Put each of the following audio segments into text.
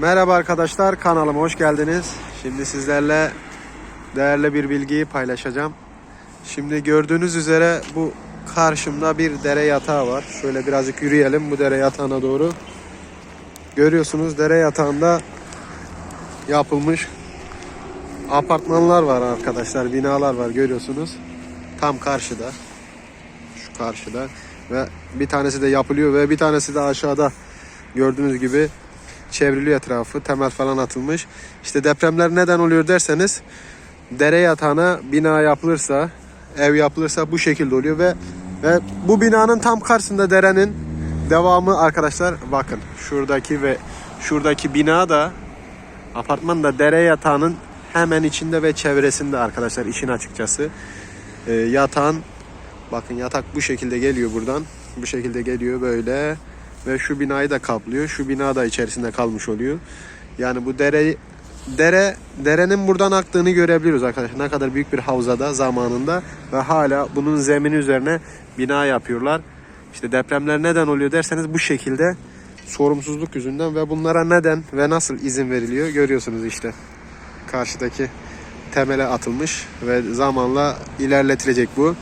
Merhaba arkadaşlar kanalıma hoş geldiniz. Şimdi sizlerle değerli bir bilgiyi paylaşacağım. Şimdi gördüğünüz üzere bu karşımda bir dere yatağı var. Şöyle birazcık yürüyelim bu dere yatağına doğru. Görüyorsunuz dere yatağında yapılmış apartmanlar var arkadaşlar. Binalar var görüyorsunuz. Tam karşıda. Şu karşıda. Ve bir tanesi de yapılıyor ve bir tanesi de aşağıda gördüğünüz gibi çevriliyor etrafı. Temel falan atılmış. İşte depremler neden oluyor derseniz dere yatağına bina yapılırsa, ev yapılırsa bu şekilde oluyor ve ve bu binanın tam karşısında derenin devamı arkadaşlar bakın şuradaki ve şuradaki bina da apartman da dere yatağının hemen içinde ve çevresinde arkadaşlar işin açıkçası. Ee, yatağın bakın yatak bu şekilde geliyor buradan. Bu şekilde geliyor böyle ve şu binayı da kaplıyor. Şu bina da içerisinde kalmış oluyor. Yani bu dere dere derenin buradan aktığını görebiliyoruz arkadaşlar. Ne kadar büyük bir havzada zamanında ve hala bunun zemini üzerine bina yapıyorlar. İşte depremler neden oluyor derseniz bu şekilde sorumsuzluk yüzünden ve bunlara neden ve nasıl izin veriliyor görüyorsunuz işte. Karşıdaki temele atılmış ve zamanla ilerletilecek bu.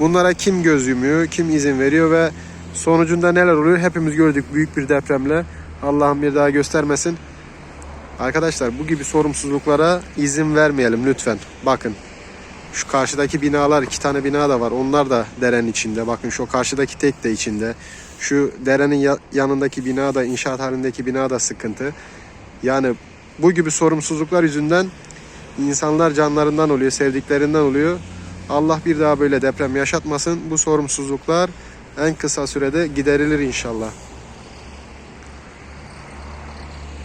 Bunlara kim göz yumuyor, kim izin veriyor ve sonucunda neler oluyor hepimiz gördük büyük bir depremle. Allah'ım bir daha göstermesin. Arkadaşlar bu gibi sorumsuzluklara izin vermeyelim lütfen. Bakın şu karşıdaki binalar iki tane bina da var. Onlar da derenin içinde. Bakın şu karşıdaki tek de içinde. Şu derenin ya- yanındaki bina da inşaat halindeki bina da sıkıntı. Yani bu gibi sorumsuzluklar yüzünden insanlar canlarından oluyor, sevdiklerinden oluyor. Allah bir daha böyle deprem yaşatmasın. Bu sorumsuzluklar en kısa sürede giderilir inşallah.